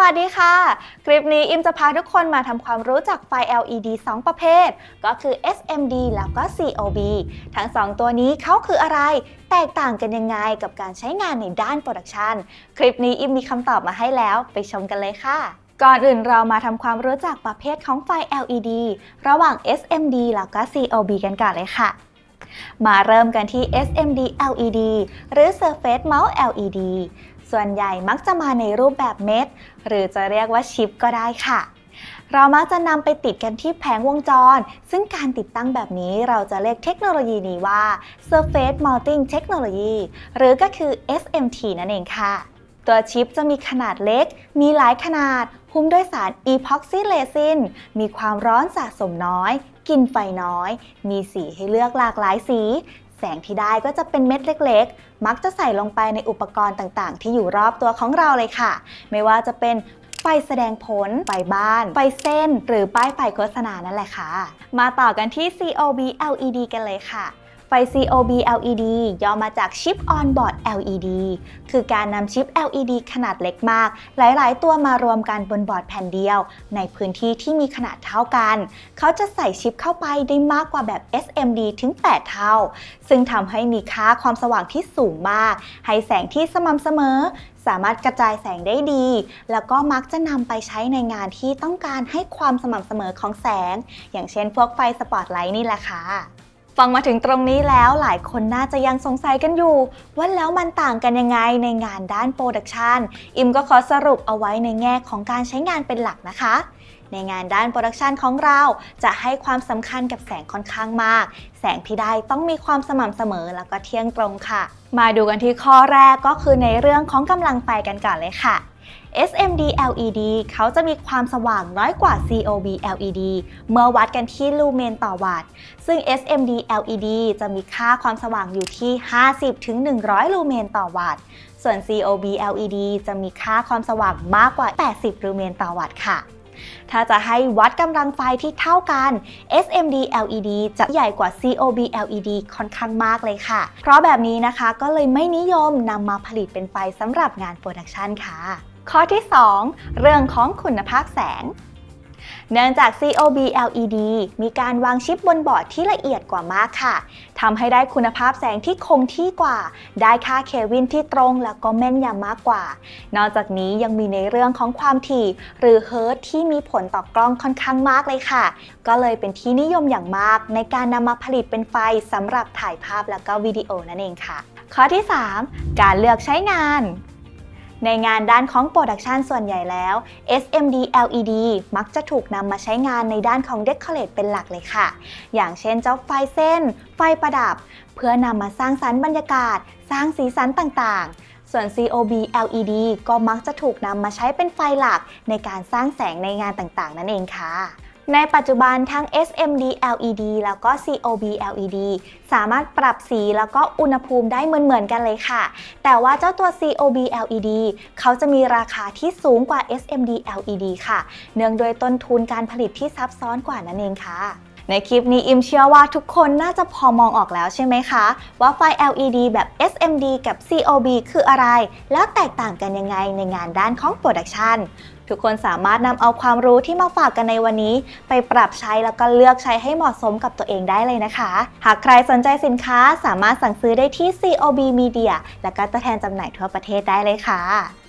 วัสดีค่ะ คลิปนี้อิมจะพาทุกคนมาทำความรู้จักไฟ LED 2 ประเภท ก็คือ SMD แล้วก็ COB ทั้ง 2 ตัวนี้เขาคืออะไร แตกต่างกันยังไงกับการใช้งานในด้านโปรดักชันคลิปนี้อิมมีคำตอบมาให้แล้วไปชมกันเลยค่ะก่อนอื่นเรามาทำความรู้จักประเภทของไฟ LED ระหว่าง SMD แล้วก็ COB กันก่อนเลยค่ะ มาเริ่มกันที่ SMD LED หรือ Surface Mount LED ส่วนใหญ่มักจะมาในรูปแบบเม็ด หรือจะเรียกว่าชิปก็ได้ค่ะ เรามักจะนำไปติดกันที่แผงวงจร ซึ่งการติดตั้งแบบนี้เราจะเรียกเทคโนโลยีนี้ว่า Surface Mounting Technology หรือก็คือ SMT นั่นเองค่ะตัวชิปจะมีขนาดเล็ก มีหลายขนาด หุ้มด้วยสาร epoxy resin มีความร้อนสะสมน้อย กินไฟน้อย มีสีให้เลือกหลากหลายสี แสงที่ได้ก็จะเป็นเม็ดเล็กๆ มักจะใส่ลงไปในอุปกรณ์ต่างๆ ที่อยู่รอบตัวของเราเลยค่ะ ไม่ว่าจะเป็นไฟแสดงผล ไฟบ้าน ไฟเส้น หรือป้ายไฟโฆษณานั่นแหละค่ะ มาต่อกันที่ COB LED กันเลยค่ะ ไฟ COB LED ย่อมาจาก Chip on Board LED คือการนำชิป LED ขนาดเล็กมาก หลาย ๆ ตัวมารวมกันบนบอร์ดแผ่นเดียว ในพื้นที่ที่มีขนาดเท่ากัน เขาจะใส่ชิปเข้าไปได้มากกว่าแบบ SMD ถึง 8 เท่า ซึ่งทำให้มีค่าความสว่างที่สูงมาก ให้แสงที่สม่ำเสมอ สามารถกระจายแสงได้ดี แล้วก็มักจะนำไปใช้ในงานที่ต้องการให้ความสม่ำเสมอของแสง อย่างเช่นพวกไฟสปอตไลท์นี่แหละค่ะ ฟังมาถึงตรงนี้แล้วหลายคนน่าจะยังสงสัยกันอยู่ ว่าแล้วมันต่างกันยังไงในงานด้านโปรดักชันอิมก็ขอสรุปเอาไว้ในแง่ของการใช้งานเป็นหลักนะคะ ในงานด้านโปรดักชันของเราจะให้ความสำคัญกับแสงค่อนข้างมาก แสงที่ได้ต้องมีความสม่ำเสมอแล้วก็เที่ยงตรงค่ะ มาดูกันที่ข้อแรกก็คือในเรื่องของกำลังไฟกันก่อนเลยค่ะ SMD LED เขาจะมีความสว่างน้อยกว่า COB LED เมื่อวัดกันที่ลูเมนต่อวัตต์ ซึ่ง SMD LED จะมีค่าความสว่างอยู่ที่ 50-100 ลูเมนต่อวัตต์ ส่วน COB LED จะมีค่าความสว่างมากกว่า 80 ลูเมนต่อวัตต์ค่ะถ้าจะให้วัดกำลังไฟที่เท่ากัน SMD LED จะใหญ่กว่า COB LED ค่อนข้างมากเลยค่ะ เพราะแบบนี้นะคะก็เลยไม่นิยมนำมาผลิตเป็นไฟสำหรับงานโปรดักชันค่ะ ข้อที่ 2 เรื่องของคุณภาพแสง เนื่องจาก COB LED มีการวางชิปบนบอร์ดที่ละเอียดกว่ามากค่ะทำให้ได้คุณภาพแสงที่คงที่กว่า ได้ค่าเควินที่ตรงแล้วก็แม่นยำมากกว่า นอกจากนี้ยังมีในเรื่องของความถี่ หรือเฮิร์ตที่มีผลต่อกล้องค่อนข้างมากเลยค่ะ ก็เลยเป็นที่นิยมอย่างมาก ในการนำมาผลิตเป็นไฟสำหรับถ่ายภาพแล้วก็วิดีโอนั่นเองค่ะ ข้อที่ 3 การเลือกใช้งาน ในงานด้านของโปรดักชันส่วนใหญ่แล้ว SMD LED มักจะถูกนำมาใช้งานในด้านของ Decorate เป็นหลักเลยค่ะ อย่างเช่นเจ้าไฟเส้น ไฟประดับ เพื่อนำมาสร้างสรรค์บรรยากาศ สร้างสีสันต่างๆส่วน COB LED ก็มักจะถูกนำมาใช้เป็นไฟหลักในการสร้างแสงในงานต่างๆ นั่นเองค่ะ ในปัจจุบันทั้ง SMD LED แล้วก็ COB LED สามารถปรับสีแล้วก็อุณหภูมิได้เหมือนๆกันเลยค่ะ แต่ว่าเจ้าตัว COB LED เขาจะมีราคาที่สูงกว่า SMD LED ค่ะ เนื่องด้วยต้นทุนการผลิตที่ซับซ้อนกว่านั่นเองค่ะ ในคลิปนี้อิมเชื่อว่าทุกคนน่าจะพอมองออกแล้วใช่ไหมคะ ว่าไฟ LED แบบ SMD กับ COB คืออะไร แล้วแตกต่างกันยังไงในงานด้านของโปรดักชันทุกคนสามารถนำเอาความรู้ที่มาฝากกันในวันนี้ ไปปรับใช้แล้วก็เลือกใช้ให้เหมาะสมกับตัวเองได้เลยนะคะ หากใครสนใจสินค้าสามารถสั่งซื้อได้ที่ COB Media และก็ตัวแทนจำหน่ายทั่วประเทศได้เลยค่ะ